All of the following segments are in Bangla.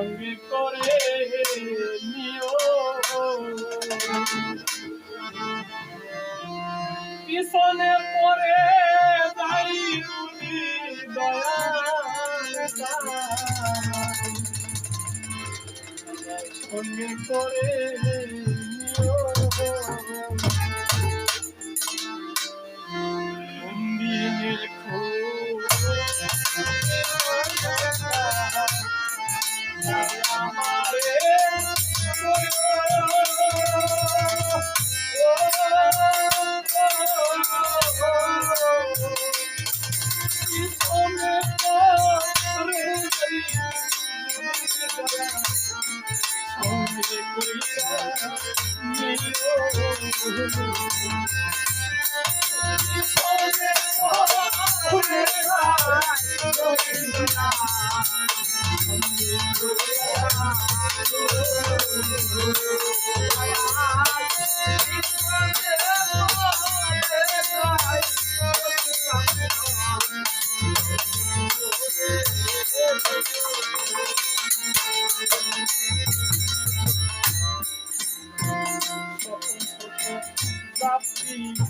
সঙ্গে করে নিও। পিছনে পরে যাই রুলি দয়া সঙ্গে করে রাত্রি দিবা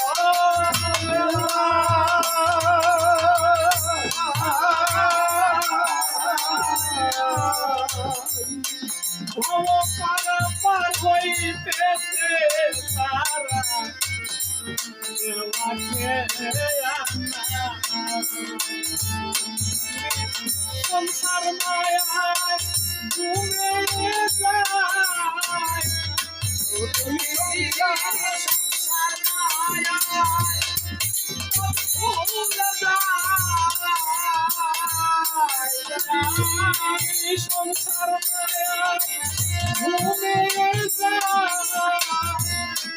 ভব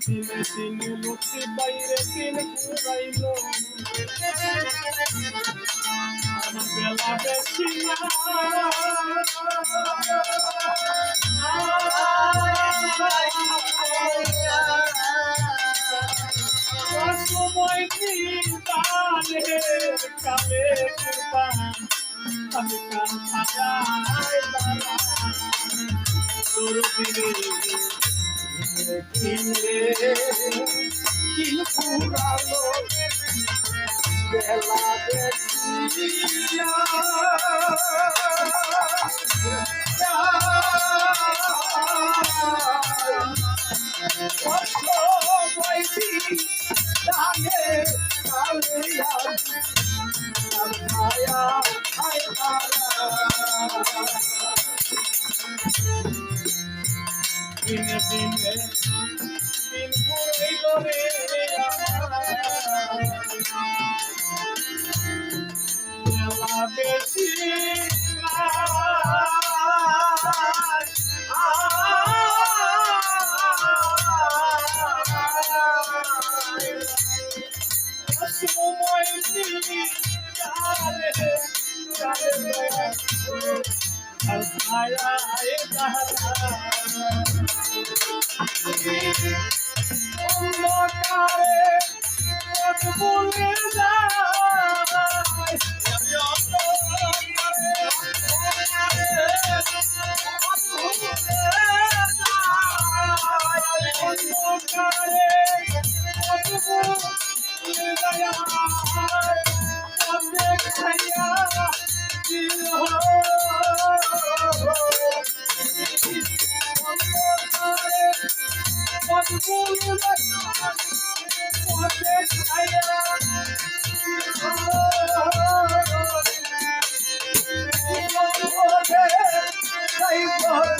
দিনে দিনে মুক্তি বাইরে দিন কুড়াইল বেলা বেশি না। সময় কালে কালে কুরবান আমি কান ছাড়াই তোর কিনে পুরালো দিনে দিনে দিন ঘুরিল রে বেলা বেশি সময় দিলি চালে চালে ভুলে যায়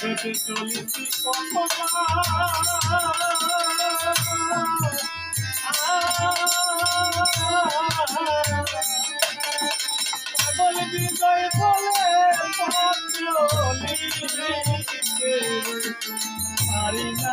হেঁটে চলেছি পাগল বিজয় বলে পারি না।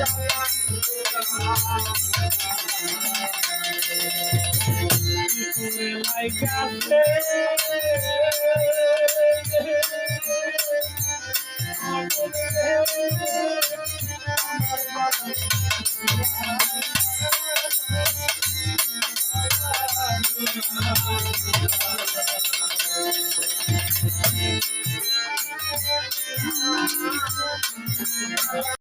বলে ময়ূর পঙ্ক্তি